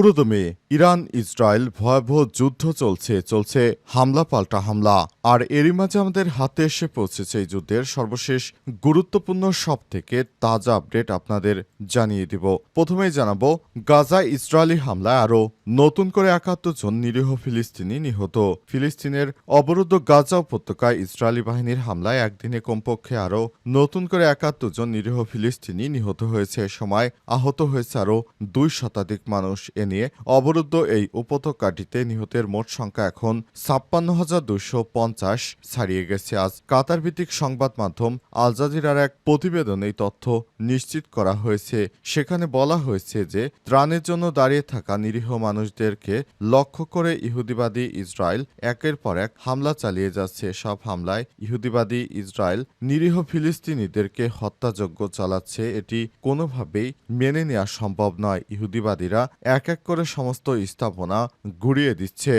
পুরোদমে Iran, Israel ভয়াবহ যুদ্ধ চলছে চলছে হামলা পাল্টা হামলা। আর এরই মাঝে আমাদের হাতে এসে পৌঁছেছে এই যুদ্ধের সর্বশেষ গুরুত্বপূর্ণ সব থেকে তাজা আপডেট আপনাদের জানিয়ে দিব। প্রথমেই জানাব, গাজা ইসরায়েলি হামলায় আরও নতুন করে একাত্তর জন নিরীহ ফিলিস্তিনি নিহত। ফিলিস্তিনের অবরুদ্ধ গাজা উপত্যকায় ইসরায়েলি বাহিনীর হামলায় একদিনে কমপক্ষে আরও নতুন করে একাত্তর জন নিরীহ ফিলিস্তিনি নিহত হয়েছে। এ সময় আহত হয়েছে আরও দুই শতাধিক মানুষ। এ নিয়ে অবরুদ্ধ এই উপত্যকাটিতে নিহতের মোট সংখ্যা এখন ছাপ্পান্ন হাজার দুশো পঞ্চাশ ছাড়িয়ে গেছে। আজ কাতার ভিত্তিক সংবাদ মাধ্যম আল জাজিরার এক প্রতিবেদনে এই তথ্য নিশ্চিত করা হয়েছে। সেখানে বলা হয়েছে যে, ত্রাণের জন্য দাঁড়িয়ে থাকা নিরীহ মানুষদেরকে লক্ষ্য করে ইহুদিবাদী ইসরায়েল একের পর এক হামলা চালিয়ে যাচ্ছে। সব হামলায় ইহুদিবাদী ইসরায়েল নিরীহ ফিলিস্তিনিদেরকে হত্যাযজ্ঞ চালাচ্ছে। এটি কোনোভাবেই মেনে নেওয়া সম্ভব নয়। ইহুদিবাদীরা এক এক করে সমস্ত স্থাপনা গুড়িয়ে দিচ্ছে।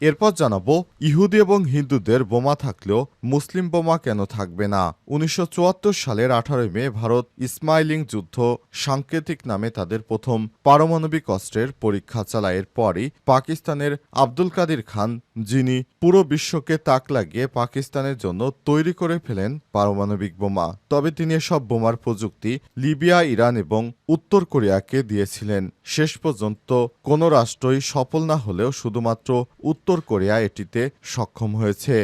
এরপর জানাব, ইহুদি এবং হিন্দুদের বোমা থাকলেও মুসলিম বোমা কেন থাকবে না? উনিশশো চুয়াত্তর সালের আঠারোই মে ভারত ইসমাইলিং যুদ্ধ সাংকেতিক নামে তাদের প্রথম পারমাণবিক অস্ত্রের পরীক্ষা চালায়। এরপরই পাকিস্তানের আব্দুল কাদির খান, যিনি পুরো বিশ্বকে তাক লাগিয়ে পাকিস্তানের জন্য তৈরি করে ফেলেন পারমাণবিক বোমা, তবে তিনি এসব বোমার প্রযুক্তি লিবিয়া, ইরান এবং উত্তর কোরিয়াকে দিয়েছিলেন। শেষ পর্যন্ত কোনো রাষ্ট্রই সফল না হলেও শুধুমাত্র উত্তর কোরিয়া এটিতে সক্ষম হয়েছে।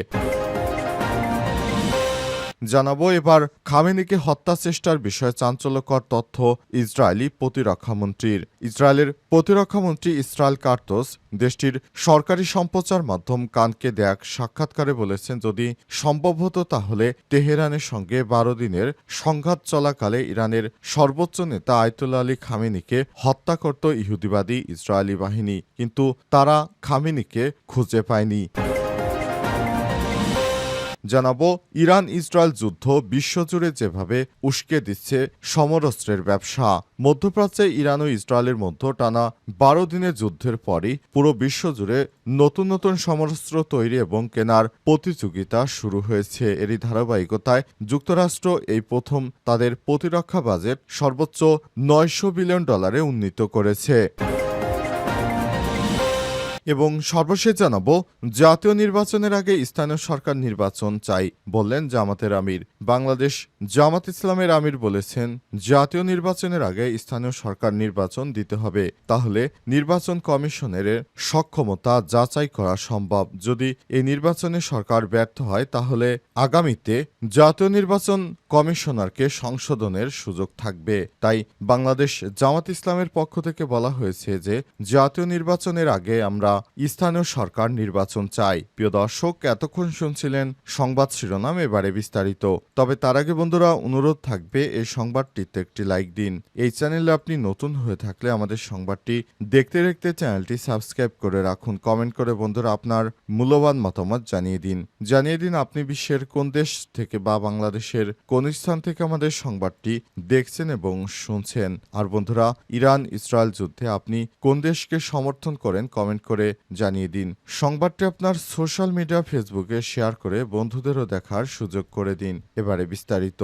জানাব, এবার খামেনিকে হত্যা চেষ্টার বিষয়ে চাঞ্চল্যকর তথ্য ইসরায়েলি প্রতিরক্ষামন্ত্রীর ইসরায়েলের প্রতিরক্ষামন্ত্রী ইসরায়েল কার্তোস দেশটির সরকারি সম্প্রচার মাধ্যম কানকে দেয়া সাক্ষাৎকারে বলেছেন, যদি সম্ভব হতো তাহলে তেহরানের সঙ্গে বারো দিনের সংঘাত চলাকালে ইরানের সর্বোচ্চ নেতা আয়তুল্লা আলী খামেনিকে হত্যা করত ইহুদিবাদী ইসরায়েলি বাহিনী, কিন্তু তারা খামেনিকে খুঁজে পায়নি। জানাব ইরান ইসরায়েল যুদ্ধ বিশ্বজুড়ে যেভাবে উস্কে দিচ্ছে সমরস্ত্রের ব্যবসা। মধ্যপ্রাচ্যে ইরান ও ইসরায়েলের মধ্যে টানা বারো দিনের যুদ্ধের পরই পুরো বিশ্বজুড়ে নতুন নতুন সমরস্ত্র তৈরি এবং কেনার প্রতিযোগিতা শুরু হয়েছে। এরই ধারাবাহিকতায় যুক্তরাষ্ট্র এই প্রথম তাদের প্রতিরক্ষা বাজেট সর্বোচ্চ নয়শো বিলিয়ন ডলারে উন্নীত করেছে। এবং সর্বশেষ জানাব, জাতীয় নির্বাচনের আগে স্থানীয় সরকার নির্বাচন চাই বললেন জামাতের আমির। বাংলাদেশ জামাত ইসলামের আমির বলেছেন, জাতীয় নির্বাচনের আগে স্থানীয় সরকার নির্বাচন দিতে হবে। তাহলে নির্বাচন কমিশনের সক্ষমতা যাচাই করা সম্ভব। যদি এই নির্বাচনে সরকার ব্যর্থ হয়, তাহলে আগামীতে জাতীয় নির্বাচন কমিশনারকে সংশোধনের সুযোগ থাকবে। তাই বাংলাদেশ জামাত ইসলামের পক্ষ থেকে বলা হয়েছে যে, জাতীয় নির্বাচনের আগে আমরা স্থানীয় সরকার নির্বাচন চাই। প্রিয় দর্শক, এতক্ষণ শুনছিলেন সংবাদ শিরোনাম এবারে বিস্তারিত। তবে তার আগে বন্ধুরা, অনুরোধ থাকবে এই সংবাদটিতে একটি লাইক দিন। এই চ্যানেলে আপনি নতুন হয়ে থাকলে আমাদের সংবাদটি দেখতে দেখতে চ্যানেলটি সাবস্ক্রাইব করে রাখুন। কমেন্ট করে বন্ধুরা আপনার মূল্যবান মতামত জানিয়ে দিন। জানিয়ে দিন আপনি বিশ্বের কোন দেশ থেকে বা বাংলাদেশের কোন স্থান থেকে আমাদের সংবাদটি দেখছেন এবং শুনছেন। আর বন্ধুরা ইরান ইসরায়েল যুদ্ধে আপনি কোন দেশকে সমর্থন করেন কমেন্ট করে জানিয়ে দিন। সংবাদটি আপনার সোশ্যাল মিডিয়া, ফেসবুকে শেয়ার করে বন্ধুদেরও দেখার সুযোগ করে দিন। এবারে বিস্তারিত।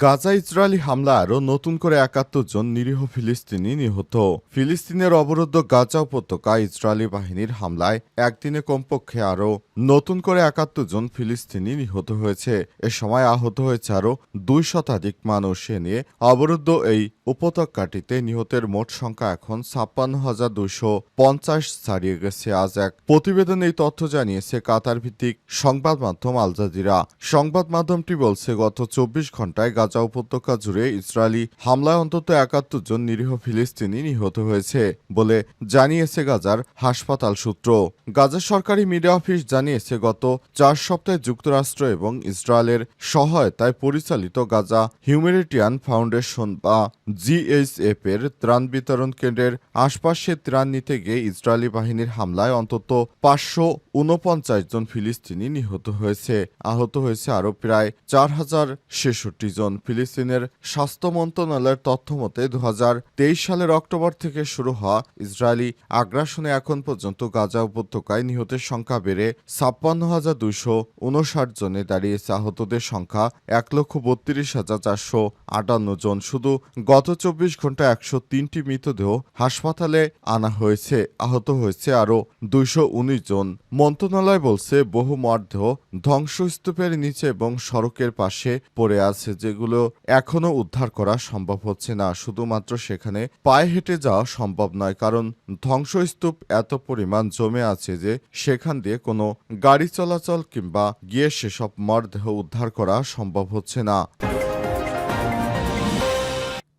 গাজা ইসরায়েলি হামলা আরও নতুন করে একাত্তর জন নিরীহ ফিলিস্তিনি নিহত। ফিলিস্তিনের অবরুদ্ধ গাজা উপত্যকা ইসরায়েলি বাহিনীর হামলায় একদিনে কমপক্ষে আরও নতুন করে একাত্তর জন ফিলিস্তিনি নিহত হয়েছে। এ সময় আহত হয়েছে আরও দুই শতাধিক মানুষ। এ নিয়ে অবরুদ্ধ এই উপত্যকাটিতে নিহতের মোট সংখ্যা এখন ছাপ্পান্ন হাজার দুশো পঞ্চাশ ছাড়িয়ে গেছে। আজ এক প্রতিবেদনে এই তথ্য জানিয়েছে কাতার ভিত্তিক সংবাদ মাধ্যম আল জাজিরা। সংবাদ মাধ্যমটি বলছে, গত চব্বিশ ঘন্টায় গাজা উপত্যকা জুড়ে ইসরায়েলি হামলায় অন্তত একাত্তর জন নিরীহ ফিলিস্তিনি নিহত হয়েছে বলে জানিয়েছে গাজার হাসপাতাল সূত্র। গাজা সরকারি মিডিয়া অফিস জানিয়েছে, গত চার সপ্তাহে যুক্তরাষ্ট্র এবং ইসরায়েলের সহায়তায় পরিচালিত গাজা হিউম্যানিটিয়ান ফাউন্ডেশন বা জিএইচএফ এর ত্রাণ বিতরণ কেন্দ্রের আশপাশে ত্রাণ নিতে গিয়ে ইসরায়েলি বাহিনীর হামলায় অন্তত পাঁচশো উনপঞ্চাশ জন ফিলিস্তিনি নিহত হয়েছে। আহত হয়েছে আরও প্রায় চার হাজার ছেষট্টি জন। কারণ ফিলিস্তিনের স্বাস্থ্য মন্ত্রণালয়ের তথ্য মতে দু সালের অক্টোবর থেকে শুরু হওয়া ইসরায়েলি আগ্রাসনে এখন পর্যন্ত গাজা উপত্যকায় নিহতের সংখ্যা বেড়ে ছাপ্পান্ন হাজার দুইশো উনষাট জনে দাঁড়িয়েছে। আহতদের সংখ্যা এক লক্ষ বত্রিশ হাজার চারশো আটান্ন জন। শুধু গত চব্বিশ ঘণ্টা একশো তিনটি মৃতদেহ হাসপাতালে আনা হয়েছে, আহত হয়েছে আরও দুইশো উনিশ জন। মন্ত্রণালয় বলছে, বহু মরদেহ ধ্বংসস্তূপের নিচে এবং সড়কের পাশে পড়ে আছে, যেগুলো এখনও উদ্ধার করা সম্ভব হচ্ছে না। শুধুমাত্র সেখানে পায়ে হেঁটে যাওয়া সম্ভব নয়, কারণ ধ্বংসস্তূপ এত পরিমাণ জমে আছে যে সেখান দিয়ে কোনো গাড়ি চলাচল কিংবা গিয়ে সেসব মরদেহ উদ্ধার করা সম্ভব হচ্ছে না।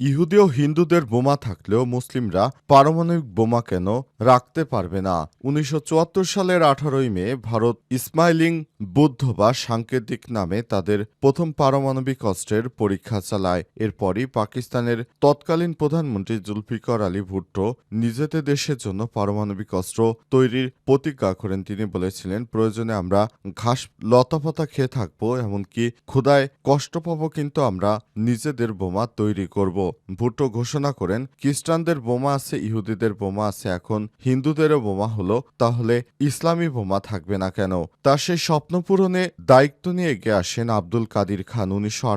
ইহুদি ও হিন্দুদের বোমা থাকলেও মুসলিমরা পারমাণবিক বোমা কেন রাখতে পারবে না? উনিশশো চুয়াত্তর সালের আঠারোই মে ভারত ইসমাইলিং বুদ্ধ বা সাংকেতিক নামে তাদের প্রথম পারমাণবিক অস্ত্রের পরীক্ষা চালায়। এরপরই পাকিস্তানের তৎকালীন প্রধানমন্ত্রী জুলফিকর আলী ভুট্টো নিজেদের দেশের জন্য পারমাণবিক অস্ত্র তৈরির প্রতিজ্ঞা করেন। তিনি বলেছিলেন, প্রয়োজনে আমরা ঘাস লতাপাতা খেয়ে থাকব, এমনকি ক্ষুদায় কষ্ট পাবো, কিন্তু আমরা নিজেদের বোমা তৈরি করব। ভুট্টো ঘোষণা করেন, খ্রিস্টানদের বোমা আছে, ইহুদিদের বোমা আছে, এখন হিন্দুদেরও বোমা হলো, তাহলে ইসলামী বোমা থাকবে না কেন? তার সেই স্বপ্ন পূরণে দায়িত্ব নিয়ে এগিয়ে আসেন আব্দুল কাদির খান। উনিশশো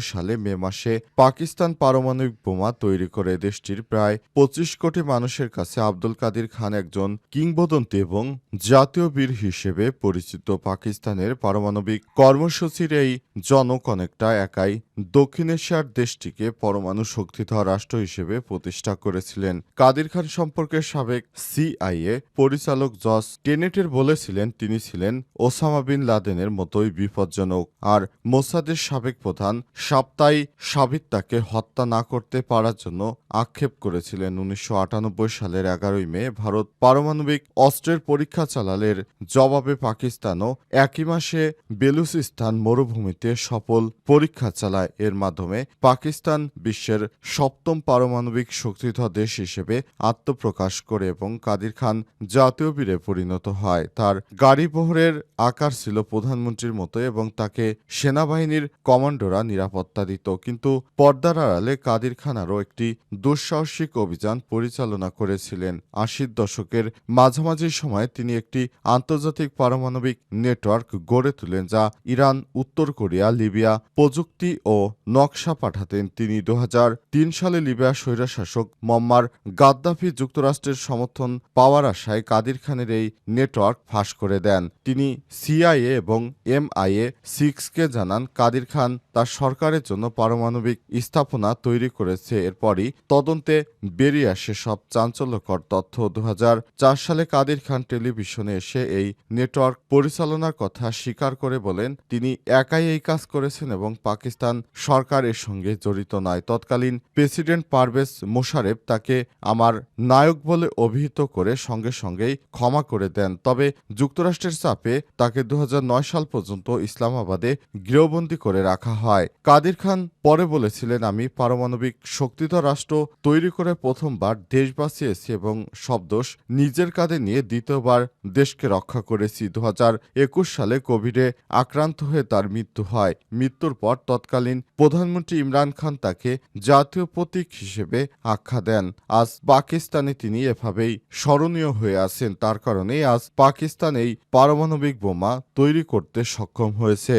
সালে মে মাসে পাকিস্তান পারমাণবিক বোমা তৈরি করে দেশটির প্রায় পঁচিশ কোটি মানুষের কাছে আব্দুল কাদির খান একজন কিংবদন্তি এবং জাতীয় বীর হিসেবে পরিচিত। পাকিস্তানের পারমাণবিক কর্মসূচির এই জনক অনেকটা একাই দক্ষিণ এশিয়ার দেশটিকে পরমাণু শক্তিধর রাষ্ট্র হিসেবে প্রতিষ্ঠা করেছিলেন। কাদির খান সম্পর্কে সাবেক সিআইএ পরিচালক জস টেনেটের বলেছিলেন, তিনি ছিলেন ওসামা বিন লাদেনের মতোই বিপজ্জনক। আর মোসাদের সাবেক প্রধান সাপ্তাই সাবিত তাকে হত্যা না করতে পারার জন্য আক্ষেপ করেছিলেন। উনিশশো আটানব্বই সালের এগারোই মে ভারত পারমাণবিক অস্ত্রের পরীক্ষা চালালের জবাবে পাকিস্তানও একই মাসে বেলুচিস্তান মরুভূমিতে সফল পরীক্ষা চালায়। এর মাধ্যমে পাকিস্তান বিশ্বের সপ্তম পারমাণবিক শক্তিধর দেশ হিসেবে আত্মপ্রকাশ করে এবং কাদির খান জাতীয় বীরে পরিণত হয়। তার গাড়ি বহরের আকার ছিল প্রধানমন্ত্রীর মতো এবং তাকে সেনাবাহিনীর কমান্ডোরা নিরাপত্তা দিত। কিন্তু পর্দার আড়ালে কাদির খান আরও একটি দুঃসাহসিক অভিযান পরিচালনা করেছিলেন। আশির দশকের মাঝামাঝি সময়ে তিনি একটি আন্তর্জাতিক পারমাণবিক নেটওয়ার্ক গড়ে তুলেন যা ইরান, উত্তর কোরিয়া, লিবিয়া প্রযুক্তি ও নকশা পাঠাতেন। তিনি দু হাজার সালে লিবিয়া স্বৈরশাসক মম্মার গাদ্দাফি যুক্তরাষ্ট্রের সমর্থন পাওয়ার আশায় কাদির খানের এই নেটওয়ার্ক ফাঁস করে দেন। তিনি সিআইএ এবং এমআইএ সিক্সকে জানান, কাদির খান তার সরকারের জন্য পারমাণবিক স্থাপনা তৈরি করেছে। এরপরই তদন্তে বেরিয়ে আসে সব চাঞ্চল্যকর তথ্য। দু হাজার চার সালে কাদির খান টেলিভিশনে এসে এই নেটওয়ার্ক পরিচালনার কথা স্বীকার করে বলেন, তিনি একাই এই কাজ করেছেন এবং পাকিস্তান সরকার এর সঙ্গে জড়িত নয়। তৎকালীন প্রেসিডেন্ট পারভেজ মোশারেফ তাকে আমার নায়ক বলে অভিহিত করে সঙ্গে সঙ্গেই ক্ষমা করে দেন। তবে যুক্তরাষ্ট্রের চাপে তাকে দু সাল পর্যন্ত ইসলামাবাদে গৃহবন্দী করে রাখা হয়। কাদির খান পরে বলেছিলেন, আমি পারমাণবিক শক্তিধর রাষ্ট্র তৈরি করে প্রথমবার দেশ বাঁচিয়েছি এবং সব দোষ নিজের কাঁধে নিয়ে দ্বিতীয়বার দেশকে রক্ষা করেছি। দু হাজার একুশ সালে কোভিডে আক্রান্ত হয়ে তার মৃত্যু হয়। মৃত্যুর পর তৎকালীন প্রধানমন্ত্রী ইমরান খান তাকে জাতীয় প্রতীক হিসেবে আখ্যা দেন। আজ পাকিস্তানে তিনি এভাবেই স্মরণীয় হয়ে আছেন। তার কারণে আজ পাকিস্তান এই পারমাণবিক বোমা তৈরি করতে সক্ষম হয়েছে।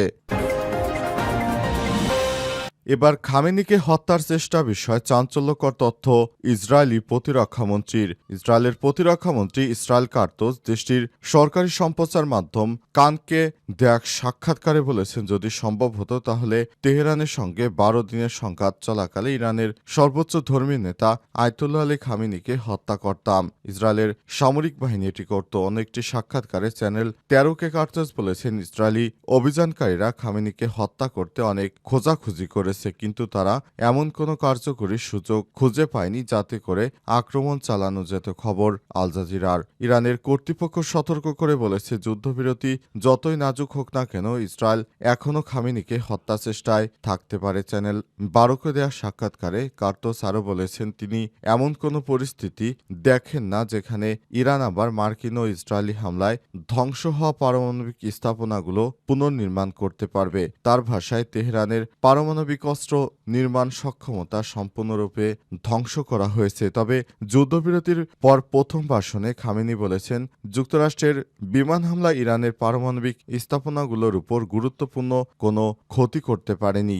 এবার খামেনিকে হত্যার চেষ্টা বিষয়ে চাঞ্চল্যকর তথ্য ইসরায়েলি প্রতিরক্ষামন্ত্রীর। ইসরায়েলের প্রতিরক্ষামন্ত্রী ইসরায়েল কার্তোস দেশটির সরকারি সম্প্রচার মাধ্যম কানকে দেয়া সাক্ষাৎকারে বলেছেন, যদি সম্ভব হতো তাহলে তেহরানের সঙ্গে বারো দিনের সংঘাত চলাকালে ইরানের সর্বোচ্চ ধর্মী নেতা আয়তুল্লাহ আলী খামিনিকে হত্যা করতাম। ইসরায়েলের সামরিক বাহিনী এটি করত। অনেকটি সাক্ষাৎকারে চ্যানেল তেরোকে কার্তোস বলেছেন, ইসরায়েলি অভিযানকারীরা খামিনিকে হত্যা করতে অনেক খোঁজাখুঁজি করেছে, কিন্তু তারা এমন কোনো কার্যকরী সুযোগ খুঁজে পায়নি যাতে করে আক্রমণ চালানো যেত খবর আল জাজিরার। ইরানের কর্তৃপক্ষ সতর্ক করে বলেছে, যুদ্ধবিরতি যতই নাজুক হোক না কেন, ইসরায়েল এখনও খামিনিকে হত্যা চেষ্টায় থাকতে পারে। চ্যানেল বারোকে দেওয়া সাক্ষাৎকারে কার্টোস আরও বলেছেন, তিনি এমন কোনো পরিস্থিতি দেখেন না যেখানে ইরান আবার মার্কিন ও ইসরায়েলি হামলায় ধ্বংস হওয়া পারমাণবিক স্থাপনাগুলো পুনর্নির্মাণ করতে পারবে। তার ভাষায়, তেহরানের পারমাণবিক অস্ত্র নির্মাণ সক্ষমতা সম্পূর্ণরূপে ধ্বংস করা হয়েছে। তবে যুদ্ধবিরতির পর প্রথম ভাষণে খামেনি বলেছেন, যুক্তরাষ্ট্রের বিমান হামলা ইরানের পারমাণবিক স্থাপনাগুলোর উপর গুরুত্বপূর্ণ কোনো ক্ষতি করতে পারেনি।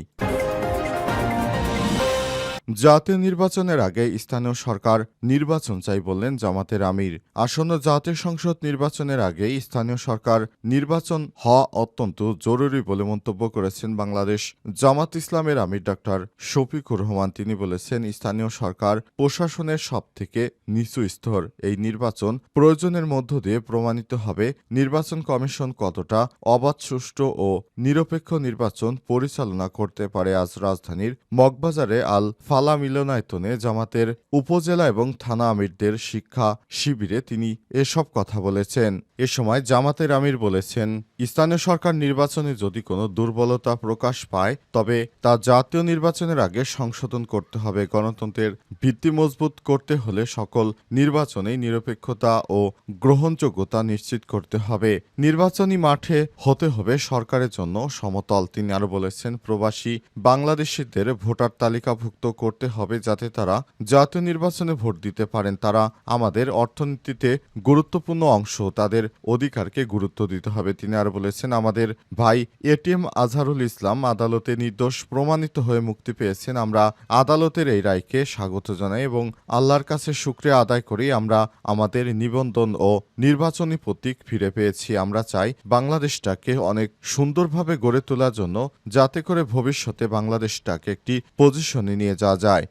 জাতীয় নির্বাচনের আগে স্থানীয় সরকার নির্বাচন চাই বললেন জামাতের আমির। আসন্ন জাতীয় সংসদ নির্বাচনের আগে স্থানীয় সরকার নির্বাচন হওয়া অত্যন্ত জরুরি বলে মন্তব্য করেছেন বাংলাদেশ জামাত ইসলামের আমির ডক্টর শফিকুর রহমান। তিনি বলেছেন, স্থানীয় সরকার প্রশাসনের সব থেকে নিচু স্তর। এই নির্বাচন প্রয়োজনের মধ্য দিয়ে প্রমাণিত হবে নির্বাচন কমিশন কতটা অবাধ, সুষ্ঠু ও নিরপেক্ষ নির্বাচন পরিচালনা করতে পারে আজ রাজধানীর মগবাজারে আল ফালা মিলনায়তনে জামাতের উপজেলা এবং থানা আমিরদের শিক্ষা শিবিরে তিনি এসব কথা বলেছেন। এ সময় জামাতের আমির বলেছেন, স্থানীয় সরকার নির্বাচনে যদি কোনো দুর্বলতা প্রকাশ পায়, তবে তা জাতীয় নির্বাচনের আগে সংশোধন করতে হবে। গণতন্ত্রের ভিত্তি মজবুত করতে হলে সকল নির্বাচনেই নিরপেক্ষতা ও গ্রহণযোগ্যতা নিশ্চিত করতে হবে। নির্বাচনী মাঠে হতে হবে সরকারের জন্য সমতল। তিনি আরও বলেছেন, প্রবাসী বাংলাদেশিদের ভোটার তালিকাভুক্ত করতে হবে যাতে তারা জাতীয় নির্বাচনে ভোট দিতে পারেন। তারা আমাদের অর্থনীতিতে গুরুত্বপূর্ণ অংশ, তাদের অধিকারকে গুরুত্ব দিতে হবে। তিনি আর বলেছেন, আমাদের ভাই এটিএম আজহারুল ইসলাম আদালতে নির্দোষ প্রমাণিত হয়ে মুক্তি পেয়েছেন। আমরা আদালতের এই রায়কে স্বাগত জানাই এবং আল্লাহর কাছে শুক্রিয়া আদায় করি। আমরা আমাদের নিবন্ধন ও নির্বাচনী প্রতীক ফিরে পেয়েছি। আমরা চাই বাংলাদেশটাকে অনেক সুন্দরভাবে গড়ে তোলার জন্য, যাতে করে ভবিষ্যতে বাংলাদেশটাকে একটি পজিশনে নিয়ে যাওয়া যায়